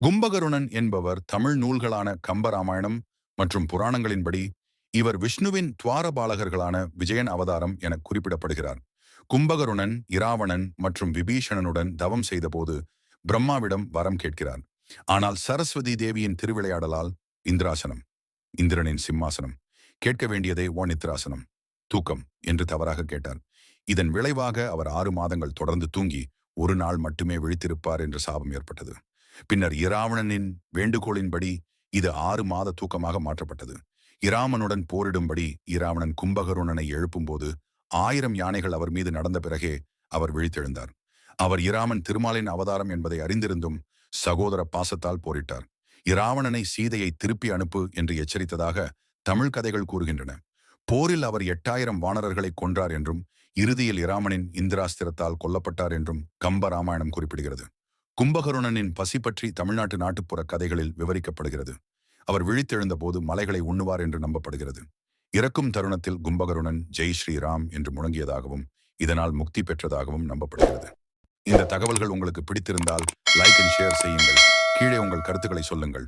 கும்பகருணன் என்பவர் தமிழ் நூல்களான கம்பராமாயணம் மற்றும் புராணங்களின்படி இவர் விஷ்ணுவின் துவாரபாலகர்களான விஜயன் அவதாரம் என குறிப்பிடப்படுகிறார். கும்பகருணன் இராவணன் மற்றும் விபீஷணனுடன் தவம் செய்தபோது பிரம்மாவிடம் வரம் கேட்கிறார். ஆனால் சரஸ்வதி தேவியின் திருவிளையாடலால் இந்திராசனம் இந்திரனின் சிம்மாசனம் கேட்க வேண்டியதை ஓ நித்ராசனம் தூக்கம் என்று தவறாக கேட்டார். இதன் விளைவாக அவர் ஆறு மாதங்கள் தொடர்ந்து தூங்கி ஒரு நாள் மட்டுமே விழித்திருப்பார் என்று சாபம் ஏற்பட்டது. பின்னர் இராவணனின் வேண்டுகோளின்படி இது ஆறு மாத தூக்கமாக மாற்றப்பட்டது. இராமனுடன் போரிடும்படி இராவணன் கும்பகருணனை எழுப்பும்போது ஆயிரம் யானைகள் அவர் மீது நடந்த பிறகே அவர் விழித்தெழுந்தார். அவர் இராமன் திருமாலின் அவதாரம் என்பதை அறிந்திருந்தும் சகோதர பாசத்தால் போரிட்டார். இராவணனை சீதையை திருப்பி அனுப்பு என்று எச்சரித்ததாக தமிழ் கதைகள் கூறுகின்றன. போரில் அவர் எட்டாயிரம் வானரர்களை கொன்றார் என்றும் இறுதியில் இராமனின் இந்திராஸ்திரத்தால் கொல்லப்பட்டார் என்றும் கம்ப ராமாயணம் குறிப்பிடுகிறது. கும்பகருணனின் பசி பற்றி தமிழ்நாட்டு நாட்டுப்புற கதைகளில் விவரிக்கப்படுகிறது. அவர் விழித்தெழுந்த போது மலைகளை உண்ணுவார் என்று நம்பப்படுகிறது. இறக்கும் தருணத்தில் கும்பகருணன் ஜெய் ஸ்ரீராம் என்று முழங்கியதாகவும் இதனால் முக்தி பெற்றதாகவும் நம்பப்படுகிறது. இந்த தகவல்கள் உங்களுக்கு பிடித்திருந்தால் லைக் அண்ட் ஷேர் செய்யுங்கள். கீழே உங்கள் கருத்துக்களை சொல்லுங்கள்.